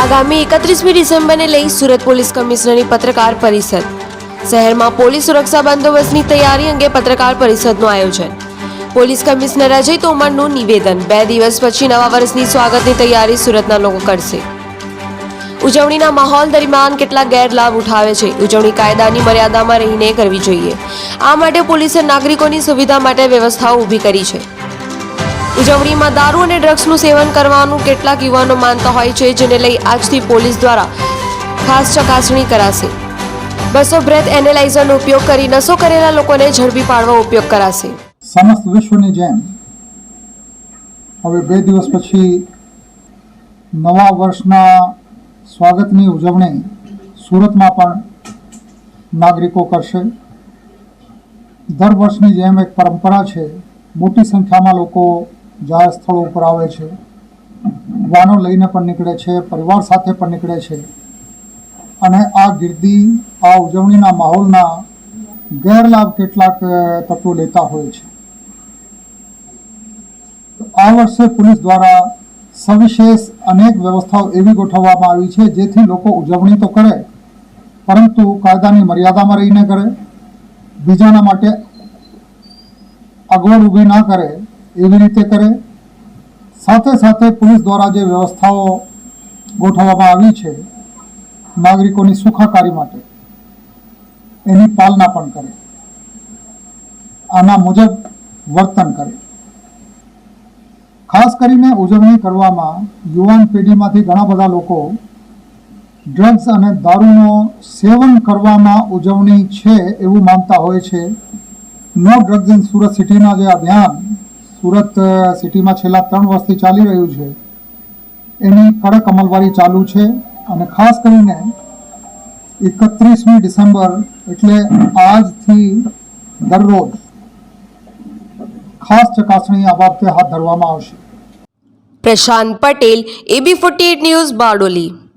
આગામી એકત્રીસમી ડિસેમ્બરને લઈ સુરત પોલીસ કમિશનરની પત્રકાર પરિષદ. શહેરમાં પોલીસ સુરક્ષા બંદોબસ્તની તૈયારી અંગે પત્રકાર પરિષદનું આયોજન. પોલીસ કમિશનર અજય તોમરનું નિવેદન. બે દિવસ પછી નવા વર્ષની સ્વાગતની તૈયારી સુરતના લોકો કરશે. ઉજવણીના માહોલ દરમિયાન કેટલાક ગેરલાભ ઉઠાવે છે. ઉજવણી કાયદાની મર્યાદામાં રહીને કરવી જોઈએ. આ માટે પોલીસે નાગરિકોની સુવિધા માટે વ્યવસ્થાઓ ઊભી કરી છે. ઉજવણીમાં દારૂ અને ડ્રગ્સનું સેવન કરવાનું કેટલાક યુવાનો માનતા હોય છે, જેને લઈ આજથી પોલીસ દ્વારા ખાસ ચકાસણી કરાશે. બસો બ્રેથ એનેલાઇઝરનો ઉપયોગ કરી નશો કરેલા લોકોને ઝડપી પાડવા ઉપયોગ કરાશે. સમસ્ત વિશ્વની જેમ હવે બે દિવસ પછી નવા વર્ષના સ્વાગતની ઉજવણી સુરતમાં પણ નાગરિકો કરશે. દર વર્ષની જેમ એક પરંપરા છે, મોટી સંખ્યામાં લોકો જાહેર સ્થળો ઉપર આવે છે. વાનો લઈને પણ નીકળે છે, પરિવાર સાથે પણ નીકળે છે. અને આ ગીર્દી, આ ઉજવણીના માહોલના ગેરલાભ કેટલાક તત્વો લેતા હોય છે. આ વર્ષે પોલીસ દ્વારા સવિશેષ અનેક વ્યવસ્થાઓ એવી ગોઠવવામાં આવી છે, જેથી લોકો ઉજવણી તો કરે, પરંતુ કાયદાની મર્યાદામાં રહીને કરે. બીજાના માટે અગવડ ઊભી ના કરે. એવી રીતે કરે. સાથે સાથે પોલીસ દ્વારા જે વ્યવસ્થાઓ ગોઠવવામાં આવી છે, નાગરિકોની સુખાકારી માટે, એની પાલના પણ કરે. આના મુજબ વર્તન કરે. ખાસ કરીને ઉજવણી કરવામાં યુવાન પેઢીમાંથી ઘણા બધા લોકો ડ્રગ્સ અને દારૂનો સેવન કરવામાં ઉજવણી છે એવું માનતા હોય છે. નો ડ્રગ્સ ઇન સુરત સિટીના જે અભિયાન સુરત સિટીમાં છેલ્લા ત્રણ વર્ષથી ચાલી રહ્યું છે. એની કડક અમલવારી ચાલુ છે અને ખાસ કરીને એકત્રીસમી ડિસેમ્બર એટલે આજથી દરરોજ ખાસ ચકાસણી આ બાબતે હાથ ધરવામાં આવશે. Prashant Patel, AB forty news Bardoli.